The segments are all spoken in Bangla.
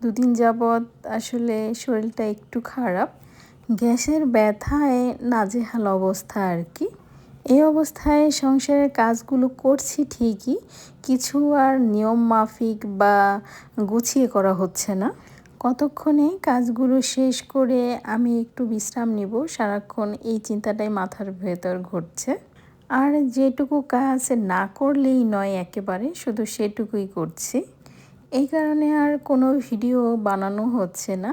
দুদিন যাবৎ আসলে শরীরটা একটু খারাপ। গ্যাসের ব্যথায় নাজেহাল অবস্থা আর কি এই অবস্থায় সংসারের কাজগুলো করছি ঠিকই, কিছু আর নিয়ম মাফিক বা গুছিয়ে করা হচ্ছে না। কতক্ষণে কাজগুলো শেষ করে আমি একটু বিশ্রাম নিব, সারাক্ষণ এই চিন্তাটাই মাথার ভেতর ঘটছে আর যেটুকু কাজ না করলেই নয় একেবারে, শুধু সেটুকুই করছি। এই কারণে আর কোনো ভিডিও বানানো হচ্ছে না।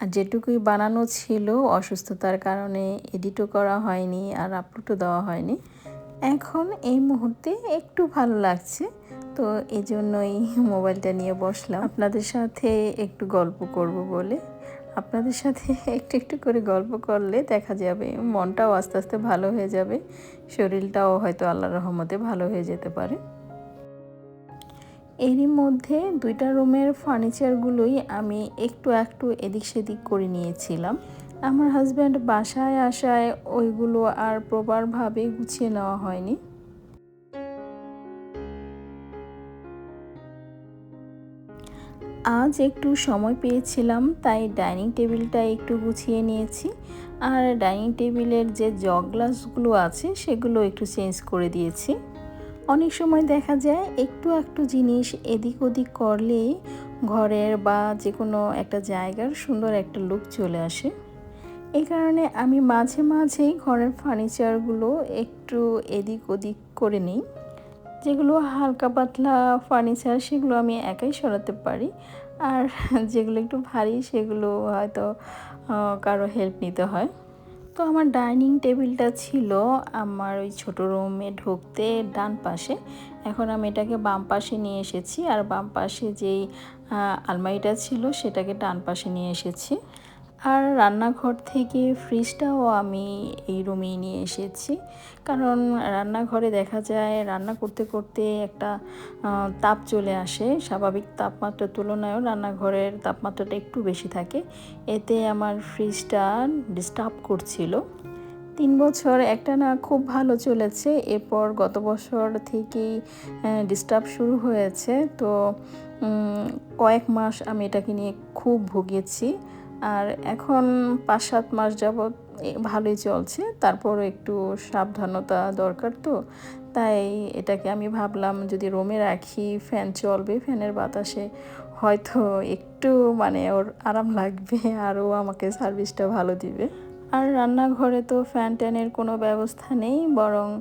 আর যেটুকুই বানানো ছিল অসুস্থতার কারণে এডিটও করা হয়নি আর আপলোডও দেওয়া হয়নি। এখন এই মুহূর্তে একটু ভালো লাগছে, তো এই জন্যই মোবাইলটা নিয়ে বসলাম। আপনাদের সাথে একটু গল্প করব বলে। আপনাদের সাথে একটু একটু করে গল্প করলে দেখা যাবে মনটাও আস্তে আস্তে ভালো হয়ে যাবে, শরীরটাও হয়তো আল্লাহ রহমতে ভালো হয়ে যেতে পারে। এরই মধ্যে দুইটা রুমের ফার্নিচারগুলোই আমি একটু একটু এদিক সেদিক করে নিয়েছিলাম। আমার হাজব্যান্ড বাসায় আসায় ওইগুলো আর প্রপারভাবে গুছিয়ে নেওয়া হয়নি। আজ একটু সময় পেয়েছিলাম, তাই ডাইনিং টেবিলটা একটু গুছিয়ে নিয়েছি। আর ডাইনিং টেবিলের যে জগ গ্লাসগুলো আছে, সেগুলো একটু চেঞ্জ করে দিয়েছি। অনেক সময় দেখা যায় একটু একটু জিনিস এদিক ওদিক করলে ঘরের বা যে কোনো একটা জায়গার সুন্দর একটা লুক চলে আসে। এই কারণে আমি মাঝে মাঝেই ঘরের ফার্নিচারগুলো একটু এদিক ওদিক করে নিই। যেগুলো হালকা পাতলা ফার্নিচার সেগুলো আমি একাই সরাতে পারি। আর যেগুলো একটু ভারী, সেগুলো হয়তো কারও হেল্প নিতে হয়। তো আমার ডাইনিং টেবিলটা ছিল আমার ওই ছোটো রুমে ঢুকতে ডান পাশে। এখন আমি এটাকে বাম পাশে নিয়ে এসেছি। আর বাম পাশে যেই আলমারিটা ছিল সেটাকে ডান পাশে নিয়ে এসেছি। আর রান্নাঘর থেকে ফ্রিজটাও আমি এই রুমেই নিয়ে এসেছি। কারণ রান্নাঘরে দেখা যায় রান্না করতে করতে একটা তাপ চলে আসে। স্বাভাবিক তাপমাত্রার তুলনায়ও রান্নাঘরের তাপমাত্রাটা একটু বেশি থাকে। এতে আমার ফ্রিজটা ডিস্টার্ব করছিল। তিন বছর একটা না খুব ভালো চলেছে। এরপর গত বছর থেকেই ডিস্টার্ব শুরু হয়েছে। তো কয়েক মাস আমি এটাকে নিয়ে খুব ভুগেছি। আর এখন পাঁচ সাত মাস যাবৎ ভালোই চলছে। তারপরও একটু সাবধানতা দরকার তো। তাই এটাকে আমি ভাবলাম যদি রোমে রাখি, ফ্যান চলবে, ফ্যানের বাতাসে, হয়তো একটু মানে ওর আরাম লাগবে আরও আমাকে সার্ভিসটা ভালো দিবে। আর রান্নাঘরে তো ফ্যান ট্যানের কোনো ব্যবস্থা নেই, বরং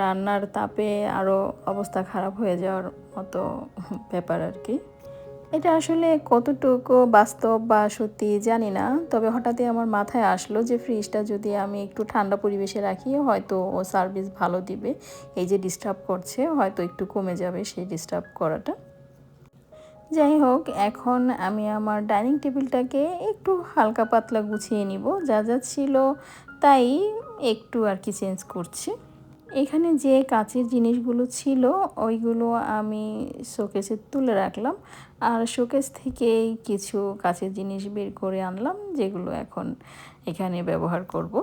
রান্নার তাপে আরও অবস্থা খারাপ হয়ে যাওয়ার মতো ব্যাপার আর কি। এটা আসলে কতটুকু বাস্তব বা সত্যি জানি না। তবে হঠাৎই আমার মাথায় আসলো যে ফ্রিজটা যদি আমি একটু ঠান্ডা পরিবেশে রাখি, হয়তো ও সার্ভিস ভালো দিবে। এই যে ডিস্টার্ব করছে, হয়তো একটু কমে যাবে সেই ডিস্টার্ব করাটা। যাই হোক, এখন আমি আমার ডাইনিং টেবিলটাকে একটু হালকা পাতলা গুছিয়ে নিব। যা যা ছিল তাই একটু আর কি চেঞ্জ করছি। এখানে যে কাচের জিনিসগুলো ছিল, ওইগুলো আমি শোকেসে তুলে রাখলাম। আর শোকেস থেকে কিছু কাচের জিনিস বের করে আনলাম, যেগুলো এখন এখানে ব্যবহার করব।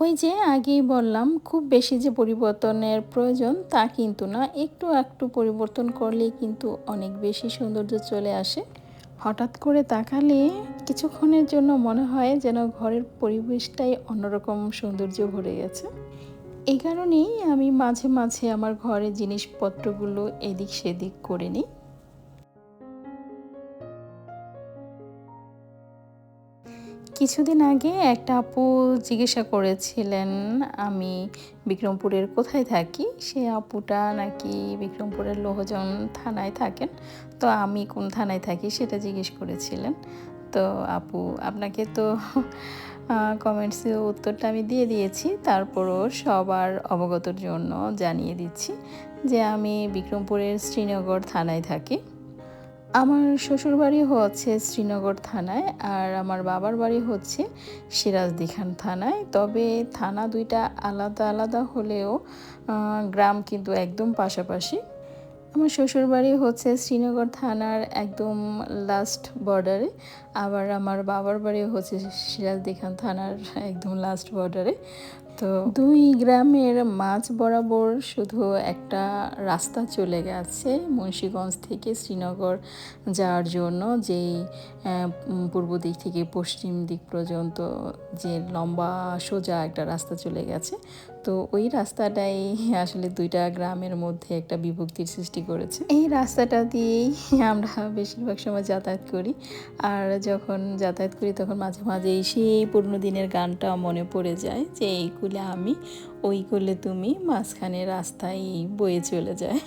ওই যে আগেই বললাম, খুব বেশি যে পরিবর্তনের প্রয়োজন তা কিন্তু না। একটু একটু পরিবর্তন করলেই কিন্তু অনেক বেশি সৌন্দর্য চলে আসে। হঠাৎ করে তাকালে কিছুক্ষণের জন্য মনে হয় যেন ঘরের পরিবেশটাই অন্যরকম সৌন্দর্য ভরে গেছে। এই কারণেই আমি মাঝে মাঝে আমার ঘরের জিনিসপত্রগুলো এদিক সেদিক করে নিই। কিছুদিন আগে একটা আপু জিজ্ঞাসা করেছিলেন, আমি বিক্রমপুরের কোথায় থাকি? সে আপুটা নাকি বিক্রমপুরের লোহজন থানায় থাকেন। তো আমি কোন থানায় থাকি সেটা জিজ্ঞেস করেছিলেন। তো আপু, আপনাকে তো কমেন্টসে উত্তরটা আমি দিয়ে দিয়েছি, তারপরও সবার অবগতর জন্য জানিয়ে দিচ্ছি যে আমি বিক্রমপুরের শ্রীনগর থানায় থাকি। আমার শ্বশুরবাড়ি হচ্ছে শ্রীনগর থানায় আর আমার বাবার বাড়ি হচ্ছে সিরাজদিখান থানায়। তবে থানা দুইটা আলাদা আলাদা হলেও গ্রাম কিন্তু একদম পাশাপাশি। আমার শ্বশুর বাড়ি হচ্ছে শ্রীনগর থানার একদম লাস্ট বর্ডারে আবার আমার বাবার বাড়ি হচ্ছে সিরাজদিখান থানার একদম লাস্ট বর্ডারে তো দুই গ্রামের মাঝ বরাবর শুধু একটা রাস্তা চলে গেছে মুন্সীগঞ্জ থেকে শ্রীনগর যাওয়ার জন্য, যেই পূর্ব দিক থেকে পশ্চিম দিক পর্যন্ত যে লম্বা সোজা একটা রাস্তা চলে গেছে। তো ওই রাস্তাটাই আসলে দুইটা গ্রামের মধ্যে একটা বিভক্তির সৃষ্টি করেছে। এই রাস্তাটা দিয়েই আমরা বেশিরভাগ সময় যাতায়াত করি। আর যখন যাতায়াত করি, তখন মাঝে মাঝে সেই পুরনো দিনের গানটা মনে পড়ে যায় যে, এই কুলে আমি, ওই কুলে তুমি, মাঝখানে রাস্তায় বয়ে চলে যায়।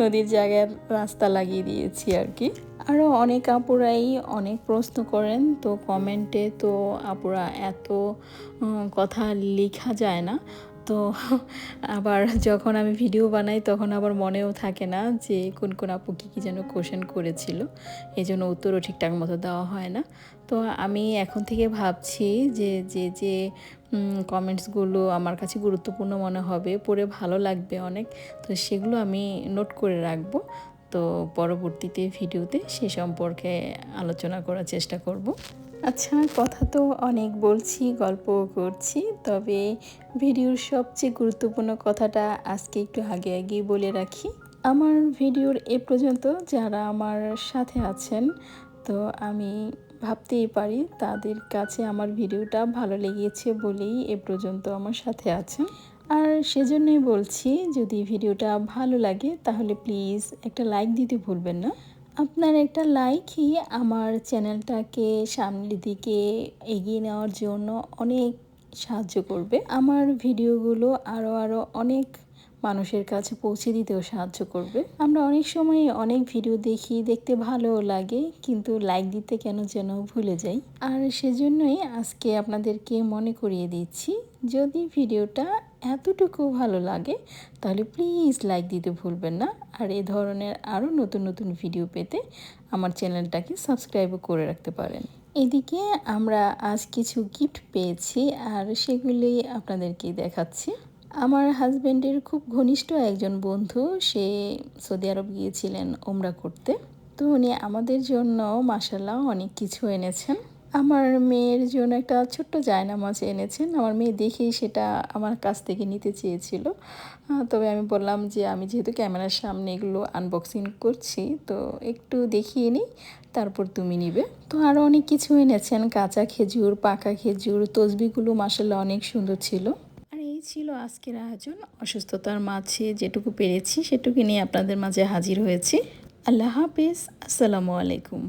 নদীর জায়গায় রাস্তা লাগিয়ে দিয়েছি আর কি। আরও অনেক আপুরাই অনেক প্রশ্ন করেন, তো কমেন্টে তো আপুরা এত কথা লেখা যায় না। তো আবার যখন আমি ভিডিও বানাই, তখন আবার মনেও থাকে না যে কোন কোন আপু কী কী যেন কোশ্চেন করেছিল। এই জন্য উত্তরও ঠিকঠাক মতো দেওয়া হয় না। তো আমি এখন থেকে ভাবছি যে যে যে কমেন্টসগুলো আমার কাছে গুরুত্বপূর্ণ মনে হবে, পড়ে ভালো লাগবে অনেক। তো সেগুলো আমি নোট করে রাখব। তো পরবর্তীতে ভিডিওতে সে সম্পর্কে আলোচনা করার চেষ্টা করব। আচ্ছা কথা তো অনেক বলছি, গল্পও করছি, তবে ভিডিওর সবচেয়ে গুরুত্বপূর্ণ কথাটা আজকে একটু আগে আগেই বলে রাখি। আমার ভিডিওর এ পর্যন্ত যারা আমার সাথে আছেন, তো আমি ভাবতেই পারি তাদের কাছে আমার ভিডিওটা ভালো লেগেছে বলেই এ পর্যন্ত আমার সাথে আছেন। আর সেজন্যই বলছি, যদি ভিডিওটা ভালো লাগে তাহলে প্লিজ একটা লাইক দিতে ভুলবেন না। আপনার একটা লাইকই আমার চ্যানেলটাকে সামনের দিকে এগিয়ে নেওয়ার জন্য অনেক সাহায্য করবে। আমার ভিডিওগুলো আরও আরও অনেক মানুষের কাছে পৌঁছে দিতেও সাহায্য করবে। আমরা অনেক সময় অনেক ভিডিও দেখি, দেখতে ভালোও লাগে, কিন্তু লাইক দিতে কেন যেন ভুলে যাই। আর সেজন্যই আজকে আপনাদেরকে মনে করিয়ে দিচ্ছি, যদি ভিডিওটা এতটুকু ভালো লাগে, তাহলে প্লিজ লাইক দিতে ভুলবেন না। আর এ ধরনের আরও নতুন নতুন ভিডিও পেতে আমার চ্যানেলটাকে সাবস্ক্রাইবও করে রাখতে পারেন। এদিকে আমরা আজ কিছু গিফট পেয়েছি, আর সেগুলি আপনাদেরকে দেখাচ্ছি। আমার হাজব্যান্ডের খুব ঘনিষ্ঠ একজন বন্ধু, সে সৌদি আরব গিয়েছিলেন ওমরা করতে। তো উনি আমাদের জন্য মাসাল্লাহ অনেক কিছু এনেছেন। আমার মেয়ের জন্য একটা ছোট্ট জায়নামাজ এনেছেন। আমার মেয়ে দেখেই সেটা আমার কাছ থেকে নিতে চেয়েছিল। তবে আমি বললাম যে, আমি যেহেতু ক্যামেরার সামনে এগুলো আনবক্সিং করছি, তো একটু দেখিয়ে নিই, তারপর তুমি নিবে। তো আরও অনেক কিছু এনেছেন, কাঁচা খেজুর, পাকা খেজুর, তসবিগুলো মাসাল্লাহ অনেক সুন্দর ছিল। আর এই ছিল আজকের আয়োজন। অসুস্থতার মাঝে যেটুকু পেরেছি, সেটুকু নিয়ে আপনাদের মাঝে হাজির হয়েছি। আল্লাহ হাফিজ, আসসালামু আলাইকুম।